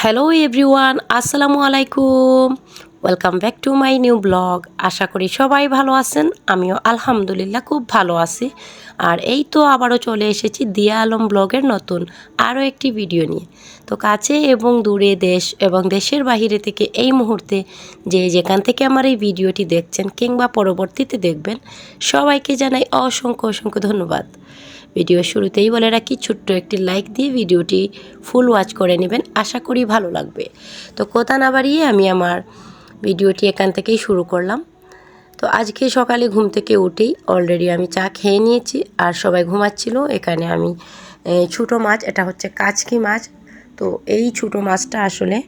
Hello everyone আসসালামু আলাইকুম welcome back to my new blog আশা করি সবাই ভালো আছেন। আমিও আলহামদুলিল্লাহ খুব ভালো আছি। আর এই তো আবারও চলে এসেছি দিয়া আলম ব্লগের নতুন আরও একটি ভিডিও নিয়ে। তো কাছে এবং দূরে দেশ এবং দেশের বাহিরে থেকে এই মুহূর্তে যে যেখান থেকে আমার এই ভিডিওটি দেখছেন কিংবা পরবর্তীতে দেখবেন, সবাইকে জানাই অসংখ্য অসংখ্য ধন্যবাদ। ভিডিও শুরুতেই বলে রাখি, ছোট্ট একটি লাইক দিয়ে ভিডিওটি ফুল ওয়াচ করে নেবেন। আশা করি ভালো লাগবে। তো কথা না বাড়িয়ে আমি আমার ভিডিওটি এখান থেকেই শুরু করলাম। তো আজকে সকালে ঘুম থেকে উঠেই অলরেডি আমি চা খেয়ে নিয়েছি আর সবাই ঘুমাচ্ছিল। এখানে আমি ছোটো মাছ, এটা হচ্ছে কাচকি মাছ। তো এই ছোটো মাছটা আসলে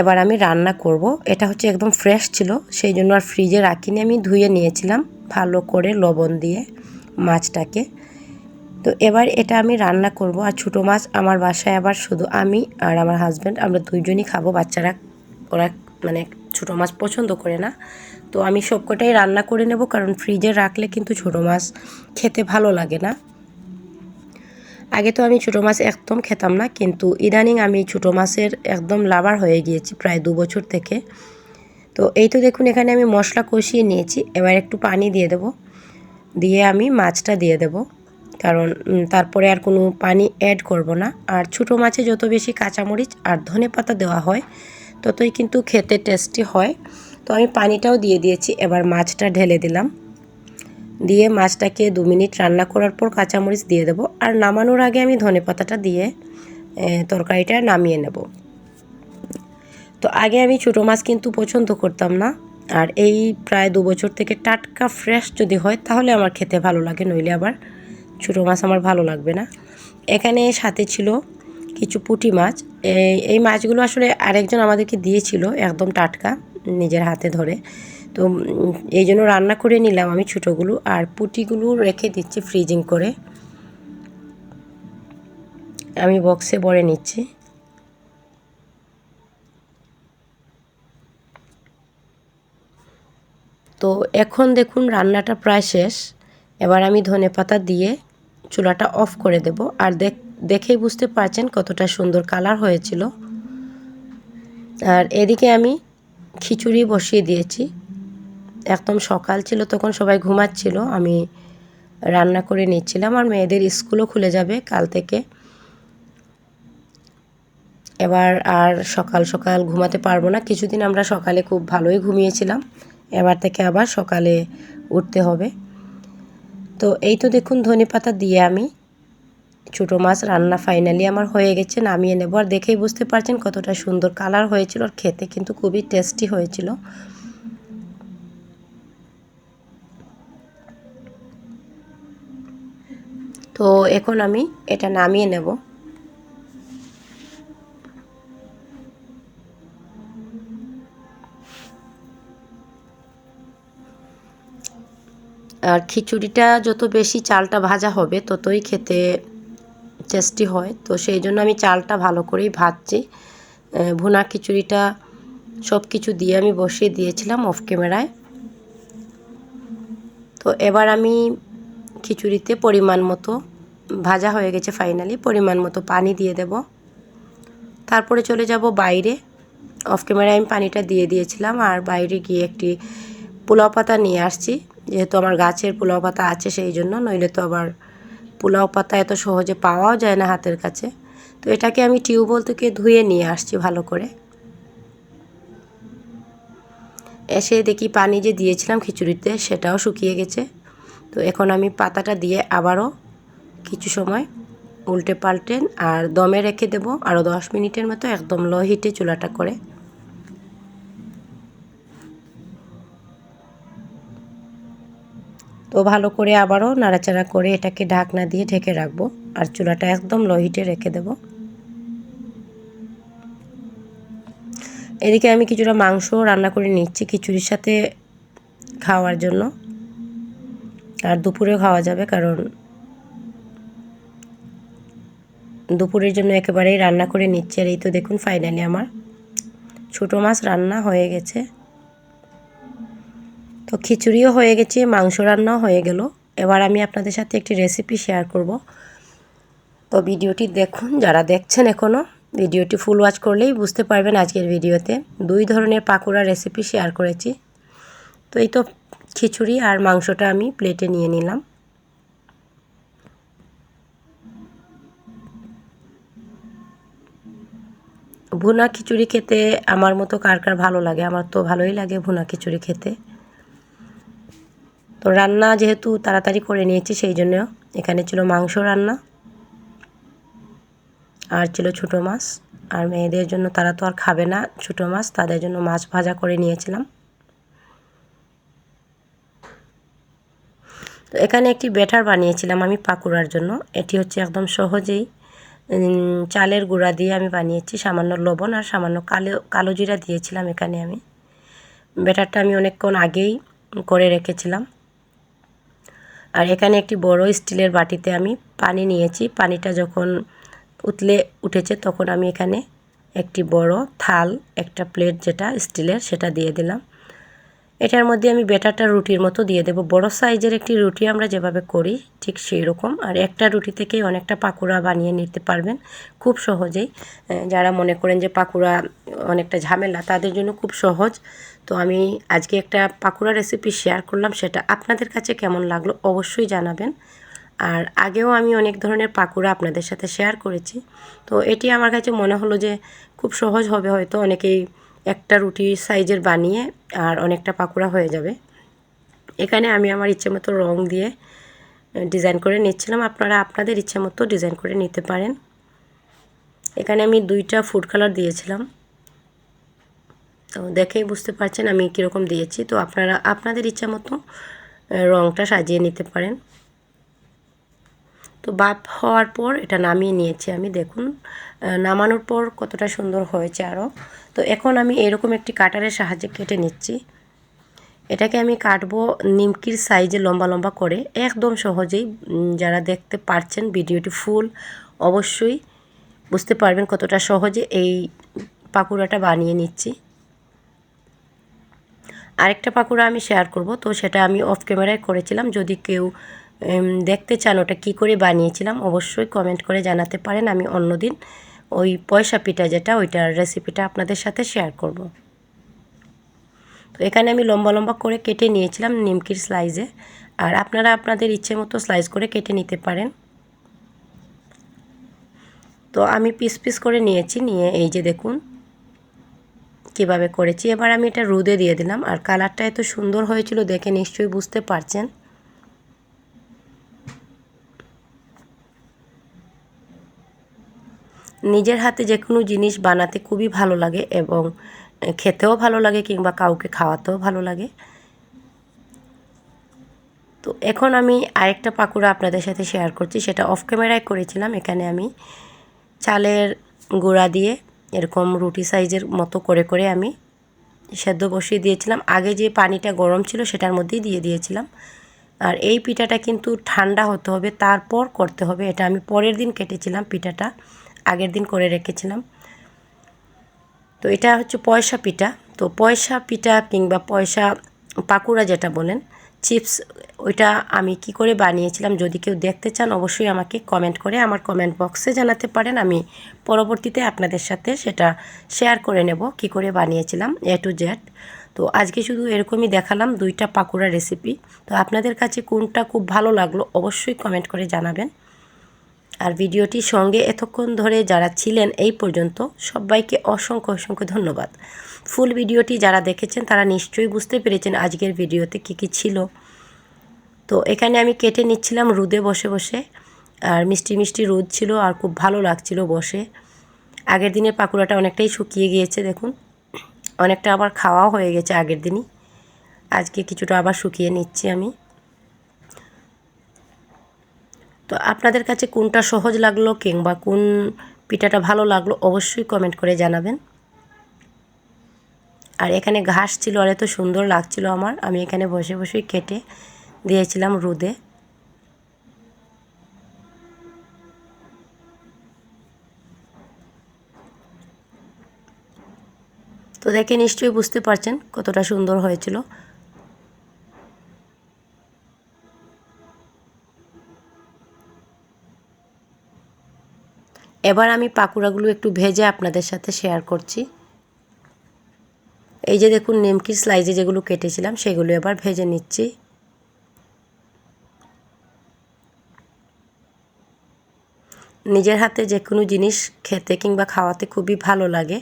এবার আমি রান্না করব। এটা হচ্ছে একদম ফ্রেশ ছিল, সেই জন্য আর ফ্রিজে রাখিনি আমি, ধুয়ে নিয়েছিলাম। ভালো করে লবণ দিয়ে মাছটাকে। তো এবার এটা আমি রান্না করব। আর ছোটো মাছ আমার বাসায় আবার শুধু আমি আর আমার হাজব্যান্ড আমরা দুইজনই খাব। বাচ্চারা, ওরা মানে ছোটো মাছ পছন্দ করে না। তো আমি সবকটাই রান্না করে নেব কারণ ফ্রিজে রাখলে কিন্তু ছোটো মাছ খেতে ভালো লাগে না। আগে তো আমি ছোটো মাছ একদম খেতাম না, কিন্তু ইদানিং আমি ছোটো মাছের একদম লাভার হয়ে গিয়েছি প্রায় দু বছর থেকে। তো এই তো দেখুন, এখানে আমি মশলা কষিয়ে নিয়েছি। এবার একটু পানি দিয়ে দেব। দিয়ে আমি মাছটা দিয়ে দেব। কারণ তারপরে আর কোনো পানি অ্যাড করব না। আর ছোটো মাছে যত বেশি কাঁচামরিচ আর ধনে পাতা দেওয়া হয়, ততই কিন্তু খেতে টেস্টি হয়। তো আমি পানিটাও দিয়ে দিয়েছি। এবার মাছটা ঢেলে দিলাম। দিয়ে মাছটাকে দু মিনিট রান্না করার পর কাঁচামরিচ দিয়ে দেবো। আর নামানোর আগে আমি ধনে পাতাটা দিয়ে তরকারিটা নামিয়ে নেব। তো আগে আমি ছোটো মাছ কিন্তু পছন্দ করতাম না। আর এই প্রায় দু বছর থেকে টাটকা ফ্রেশ যদি হয়, তাহলে আমার খেতে ভালো লাগে, নইলে আবার ছোটো মাছ আমার ভালো লাগবে না। এখানে সাথে ছিল কিছু পুঁটি মাছ। এই মাছগুলো আসলে আরেকজন আমাদেরকে দিয়েছিল, একদম টাটকা, নিজের হাতে ধরে। তো এই জন্য রান্না করে নিলাম আমি ছোটোগুলো, আর পুঁটিগুলো রেখে দিচ্ছি ফ্রিজিং করে। আমি বক্সে ভরে নিচ্ছি। তো এখন দেখুন রান্নাটা প্রায় শেষ। এবার আমি ধনে পাতা দিয়ে চুলাটা অফ করে দেব। আর দেখ, দেখেই বুঝতে পারছেন কতটা সুন্দর কালার হয়েছিল। আর এদিকে আমি খিচুড়ি বসিয়ে দিয়েছি। একদম সকাল ছিল, তখন সবাই ঘুমাচ্ছিল। আমি রান্না করে নিচ্ছিলাম। আর মেয়েদের স্কুলও খুলে যাবে কাল থেকে। এবার আর সকাল সকাল ঘুমাতে পারব না। কিছুদিন আমরা সকালে খুব ভালোই ঘুমিয়েছিলাম। এবার থেকে আবার সকালে উঠতে হবে। তো এই তো দেখুন ধনে পাতা দিয়ে আমি ছোটো মাছ রান্না ফাইনালি আমার হয়ে গেছে, নামিয়ে নেব। আর দেখেই বুঝতে পারছেন কতটা সুন্দর কালার হয়েছিল আর খেতে কিন্তু খুবই টেস্টি হয়েছিল। তো এখন আমি এটা নামিয়ে নেব। আর খিচুড়িটা যত বেশি চালটা ভাজা হবে ততই খেতে টেস্টি হয়। তো সেই জন্য আমি চালটা ভালো করেই ভাজছি। ভুনা খিচুড়িটা সব কিছু দিয়ে আমি বসিয়ে দিয়েছিলাম অফ ক্যামেরায় তো এবার আমি খিচুড়িতে পরিমাণ মতো, ভাজা হয়ে গেছে ফাইনালি পরিমাণ মতো পানি দিয়ে দেব। তারপরে চলে যাব বাইরে। অফ ক্যামেরায় আমি পানিটা দিয়ে দিয়েছিলাম আর বাইরে গিয়ে একটি পোলাও পাতা নিয়ে আসছি। যেহেতু আমার গাছের পোলাও পাতা আছে সেই জন্য, নইলে তো আবার পোলাও পাতা এত সহজে পাওয়াও যায় না হাতের কাছে। তো এটাকে আমি টিউবওয়েল থেকে ধুয়ে নিয়ে আসছি ভালো করে। এসে দেখি পানি যে দিয়েছিলাম খিচুড়িতে সেটাও শুকিয়ে গেছে। তো এখন আমি পাতাটা দিয়ে আবারও কিছু সময় উল্টে পাল্টে আর দমে রেখে দেবো, আরও দশ মিনিটের মতো একদম লো হিটে চুলাটা করে। তো ভালো করে আবারও নাড়াচাড়া করে এটাকে ঢাকনা দিয়ে ঢেকে রাখব। আর চুলাটা একদম লো হিটে রেখে দেবো। এদিকে আমি কিছুটা মাংস রান্না করে নিচ্ছি খিচুড়ির সাথে খাওয়ার জন্য। আর দুপুরেও খাওয়া যাবে কারণ দুপুরের জন্য একেবারেই রান্না করে নিচ্ছি। আর এই তো দেখুন ফাইনালি আমার ছোটো মাছ রান্না হয়ে গেছে। তো খিচুড়িও হয়ে গেছে, মাংস রান্নাও হয়ে গেল। এবার আমি আপনাদের সাথে একটি রেসিপি শেয়ার করব। তো ভিডিওটি দেখুন, যারা দেখছেন এখনও ভিডিওটি ফুল ওয়াচ করলেই বুঝতে পারবেন আজকের ভিডিওতে। দুই ধরনের পাকোড়া রেসিপি শেয়ার করেছি। তো এই তো খিচুড়ি আর মাংসটা আমি প্লেটে নিয়ে নিলাম। ভুনা খিচুড়ি খেতে আমার মতো কার কার ভালো লাগে? আমার তো ভালোই লাগে ভুনা খিচুড়ি খেতে। তো রান্না যেহেতু তাড়াতাড়ি করে নিয়েছি, সেই জন্য এখানে ছিল মাংস রান্না আর ছিল ছোটো মাছ। আর মেয়েদের জন্য তারা তো আর খাবে না ছোটো মাছ, তাদের জন্য মাছ ভাজা করে নিয়েছিলাম। তো এখানে একটি ব্যাটার বানিয়েছিলাম আমি পাকুড়ার জন্য। এটি হচ্ছে একদম সহজেই চালের গুঁড়া দিয়ে আমি বানিয়েছি। সামান্য লবণ আর সামান্য কালো কালো জিরা দিয়েছিলাম এখানে আমি। ব্যাটারটা আমি অনেকক্ষণ আগেই করে রেখেছিলাম। আর এখানে একটি বড় স্টিলের বাটিতে আমি পানি নিয়েছি। পানিটা যখন উতলে উঠেছে তখন আমি এখানে একটি বড় থাল, একটা প্লেট যেটা স্টিলের, সেটা দিয়ে দিলাম। এটার মধ্যে আমি বেটারটা রুটির মতো দিয়ে দেবো। বড় সাইজের একটি রুটি আমরা যেভাবে করি, ঠিক সেই রকম আর একটা রুটি থেকেই অনেকটা পাকুড়া বানিয়ে নিতে পারবেন খুব সহজেই। যারা মনে করেন যে পাকুড়া অনেকটা ঝামেলা, তাদের জন্য খুব সহজ। তো আমি আজকে একটা পাকুড়া রেসিপি শেয়ার করলাম, সেটা আপনাদের কাছে কেমন লাগল অবশ্যই জানাবেন। আর আগেও আমি অনেক ধরনের পাকুড়া আপনাদের সাথে শেয়ার করেছি। তো এটি আমার কাছে মনে হলো যে খুব সহজ হবে, হয়তো অনেকেই একটা রুটি সাইজের বানিয়ে আর অনেকটা পাকোড়া হয়ে যাবে। এখানে আমি আমার ইচ্ছে মতো রং দিয়ে ডিজাইন করে নিচ্ছিলাম। আপনারা আপনাদের ইচ্ছে মতো ডিজাইন করে নিতে পারেন। এখানে আমি দুইটা ফুড কালার দিয়েছিলাম। তো দেখেই বুঝতে পারছেন আমি কীরকম দিয়েছি। তো আপনারা আপনাদের ইচ্ছা মতো রঙটা সাজিয়ে নিতে পারেন। তো বাপ হওয়ার পর এটা নামিয়ে নিয়েছি আমি, দেখুন। নামানোর পর কতটা সুন্দর হয়েছে আরও তো এখন আমি এরকম একটি কাটারের সাহায্যে কেটে নিচ্ছি। এটাকে আমি কাটবো নিমকির সাইজে লম্বা লম্বা করে। একদম সহজেই যারা দেখতে পারছেন ভিডিওটি ফুল, অবশ্যই বুঝতে পারবেন কতটা সহজে এই পাকুড়াটা বানিয়ে নিচ্ছি। আরেকটা পাকুড়া আমি শেয়ার করব। তো সেটা আমি অফ ক্যামেরায় করেছিলাম। যদি কেউ দেখতে চান ওটা কী করে বানিয়েছিলাম, অবশ্যই কমেন্ট করে জানাতে পারেন। আমি অন্যদিন ওই পয়সা পিঠা যেটা, ওইটার রেসিপিটা আপনাদের সাথে শেয়ার করব। তো এখানে আমি লম্বা লম্বা করে কেটে নিয়েছিলাম নিমকির স্লাইজে আর আপনারা আপনাদের ইচ্ছে মতো স্লাইস করে কেটে নিতে পারেন। তো আমি পিস পিস করে নিয়েছি, নিয়ে এই যে দেখুন কীভাবে করেছি। এবার আমি এটা রুদে দিয়ে দিলাম। আর কালারটা এত সুন্দর হয়েছিল দেখে নিশ্চয়ই বুঝতে পারছেন। নিজের হাতে যে কোনো জিনিস বানাতে খুবই ভালো লাগে এবং খেতেও ভালো লাগে কিংবা কাউকে খাওয়াতেও ভালো লাগে। তো এখন আমি আরেকটা পাকুড়া আপনাদের সাথে শেয়ার করছি, সেটা অফ ক্যামেরায় করেছিলাম। এখানে আমি চালের গুঁড়া দিয়ে এরকম রুটি সাইজের মতো করে করে আমি সেদ্ধ বসিয়ে দিয়েছিলাম। আগে যে পানিটা গরম ছিল সেটার মধ্যেই দিয়ে দিয়েছিলাম। আর এই পিঠাটা কিন্তু ঠান্ডা হতে হবে, তারপর করতে হবে। এটা আমি পরের দিন কেটেছিলাম পিঠাটা। আগের দিন করে রেখেছিলাম। তো এটা হচ্ছে পয়সা পিঠা। তো পয়সা পিঠা কিংবা পয়সা পাকুড়া যেটা বলেন, চিপস, ওইটা আমি কি করে বানিয়েছিলাম যদি কেউ দেখতে চান অবশ্যই আমাকে কমেন্ট করে আমার কমেন্ট বক্সে জানাতে পারেন। আমি পরবর্তীতে আপনাদের সাথে সেটা শেয়ার করে নেব কি করে বানিয়েছিলাম এ টু জেড তো আজকে শুধু এরকমই দেখালাম দুইটা পাকুড়া রেসিপি তো আপনাদের কাছে কোনটা খুব ভালো লাগল অবশ্যই কমেন্ট করে জানাবেন। আর ভিডিওটির সঙ্গে এতক্ষণ ধরে যারা ছিলেন এই পর্যন্ত সবাইকে অসংখ্য অসংখ্য ধন্যবাদ। ফুল ভিডিওটি যারা দেখেছেন তারা নিশ্চয়ই বুঝতে পেরেছেন আজকের ভিডিওতে কী কী ছিল। তো এখানে আমি কেটে নিচ্ছিলাম রুদে বসে বসে। আর মিষ্টি মিষ্টি রোদ ছিল আর খুব ভালো লাগছিল বসে। আগের দিনের পাকুড়াটা অনেকটাই শুকিয়ে গিয়েছে, দেখুন। অনেকটা আবার খাওয়াও হয়ে গেছে আগের দিনই। আজকে কিছুটা আবার শুকিয়ে নিচ্ছি আমি। তো আপনাদের কাছে কোনটা সহজ লাগল কিংবা কোন পিঠাটা ভালো লাগল অবশ্যই কমেন্ট করে জানাবেন। আর এখানে ঘাস ছিল আর এত সুন্দর লাগছিল আমার। আমি এখানে বসে বসেই কেটে দিয়েছিলাম রোদে। তো দেখে নিশ্চয়ই বুঝতে পারছেন কতটা সুন্দর হয়েছিল। এবার আমি পাকুড়াগুলো একটু ভেজে আপনাদের সাথে শেয়ার করছি। এই যে দেখুন, নেমকি স্লাইজে যেগুলো কেটেছিলাম, সেগুলো এবার ভেজে নিচ্ছি। নিজের হাতে যে কোনো জিনিস খেতে কিংবা খাওয়াতে খুবই ভালো লাগে।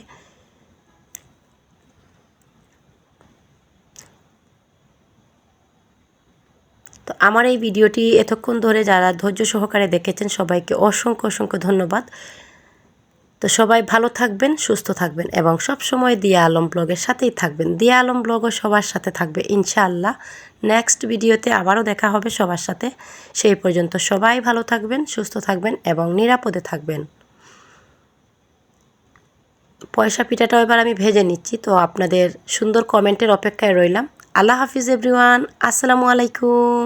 আমার এই ভিডিওটি এতক্ষণ ধরে যারা ধৈর্য সহকারে দেখেছেন, সবাইকে অসংখ্য অসংখ্য ধন্যবাদ। তো সবাই ভালো থাকবেন, সুস্থ থাকবেন এবং সব সময় দিয়া আলম ব্লগের সাথেই থাকবেন। দিয়া আলম ব্লগও সবার সাথে থাকবে ইনশাআল্লাহ। নেক্সট ভিডিওতে আবারও দেখা হবে সবার সাথে। সেই পর্যন্ত সবাই ভালো থাকবেন, সুস্থ থাকবেন এবং নিরাপদে থাকবেন। পয়সা পিঠাটাও এবার আমি ভেজে নিচ্ছি, তো আপনাদের সুন্দর কমেন্টের অপেক্ষায় রইলাম। আল্লাহ হাফিজ, এভরিওয়ান, আসসালামু আলাইকুম।